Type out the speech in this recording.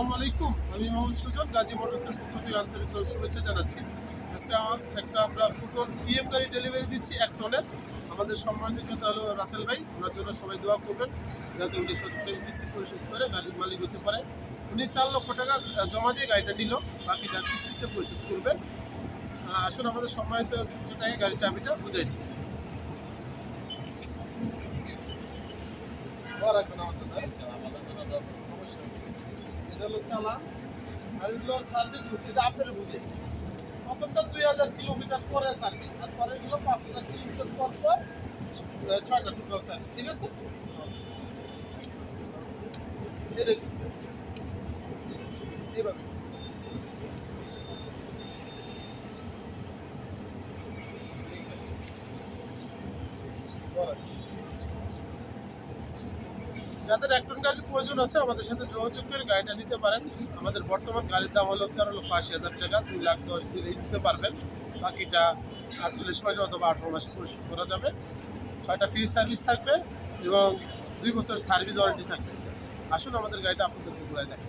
আসসালামু আলাইকুম। আমি মোহাম্মদ সুজন গাজী মোটরসের পক্ষ থেকে আন্তরিক শুভেচ্ছা জানাচ্ছি। আজকে আমার একটা আমরা ফুটন পিএম গাড়ি ডেলিভারি দিচ্ছি এক টনের আমাদের সম্মানিত হলো রাসেল ভাই ওনার জন্য সবাই দোয়া করবেন যাতে উনি সত্য কিস্তি পরিশোধ করে গাড়ির মালিক হতে পারে। উনি চার লক্ষ টাকা জমা দিয়ে গাড়িটা নিল বাকিটা কিস্তিতে পরিশোধ করবে। আসুন আমাদের সম্মানিত কথায় গাড়ির চাবিটা বুঝাই দিই। রাখবেন আমার কথা, হ্যাঁ? হলো চালান আর সার্ভিস এটা আপনারা বুঝে প্রথমটা দুই হাজার কিলোমিটার পরে সার্ভিস আর পরে এগুলো পাঁচ হাজার কিলোমিটার পর পর ছয়টা টোটাল সার্ভিস ঠিক আছে? এইভাবে। বড়। যাদের এক টন গাড়ির প্রয়োজন আছে, আমাদের সাথে যোগাযোগ করে গাড়িটা নিতে পারেন। আমাদের বর্তমান গাড়ির দাম হলো তেরো লক্ষ আশি হাজার টাকা, দুই লাখ দশ দিলেই নিতে পারবেন। বাকিটা আটচল্লিশ মাসে অথবা আঠারো মাসে পরিশোধ করা যাবে। ছয়টা ফ্রি সার্ভিস থাকবে এবং দুই বছর সার্ভিস ওয়ারেন্টি থাকবে। আসুন আমাদের গাড়িটা আপনাদের ঘুরাই দেখেন